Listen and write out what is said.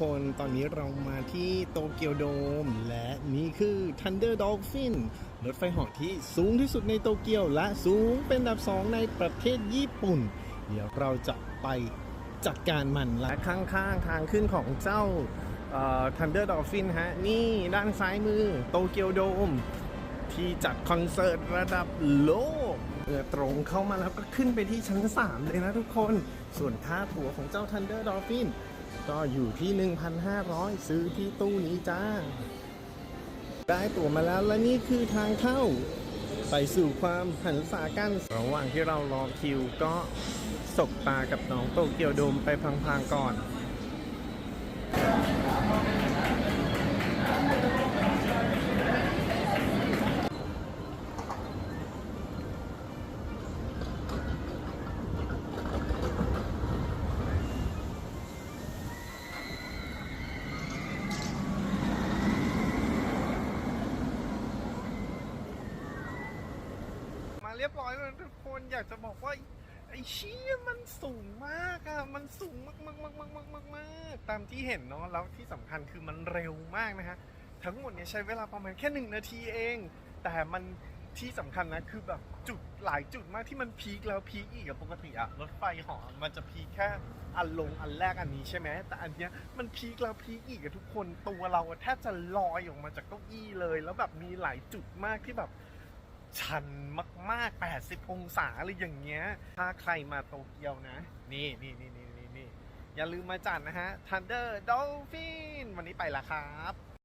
คนตอนนี้เรามาที่โตเกียวโดม และนี่คือ Thunder Dolphin รถไฟเหาะที่สูงที่สุดในโตเกียว และสูงเป็นอันดับสองในประเทศญี่ปุ่น เดี๋ยวเราจะไปจัดการมันและข้างๆ ทางขึ้นของเจ้าเอ่อ Thunder Dolphin ฮะ นี่ด้านซ้ายมือโตเกียวโดม ที่จัดคอนเสิร์ตระดับโลกเมื่อตรงเข้ามาแล้วก็ขึ้นไปที่ชั้น 3 เลยนะทุกคน ส่วนค่าตัวของเจ้า Thunder Dolphin ก็อยู่ที่ 1,500 ซื้อที่ตู้นี้จ้า ได้ตั๋วมาแล้วและนี่คือทางเข้า ไปสู่ความหันษากัน ระหว่างที่เรารอคิวก็สบตากับน้องโตเกียวโดมไปพังๆก่อน เรียบร้อยแล้วทุกคนอยากจะบอกว่า ไอ้เชี่ยมันสูงมากอะมันสูงมากมากมากมากมากมากมากตามที่เห็นเนาะแล้วที่สำคัญคือมันเร็วมากนะฮะทั้งหมดเนี่ยใช้เวลาประมาณแค่หนึ่งนาทีเอง แต่มันที่สำคัญนะคือแบบจุดหลายจุดมากที่มันพีคแล้วพีคอีกอะปกติอะรถไฟหาะมันจะพีคแค่อันลงอันแรกอันนี้ใช่ไหมแต่อันเนี้ยมันพีคแล้วพีคอีกอะทุกคนตัวเราแทบจะลอยออกมาจากเก้าอี้เลย แล้วแบบมีหลายจุดมากที่แบบ ชันมากๆ 80 องศาเลยอย่างเงี้ย ถ้าใครมาโตเกียวนะนี่นี่นี่นี่นี่นี่อย่าลืมมาจัดนะฮะ Thunder Dolphin วันนี้ไปละครับ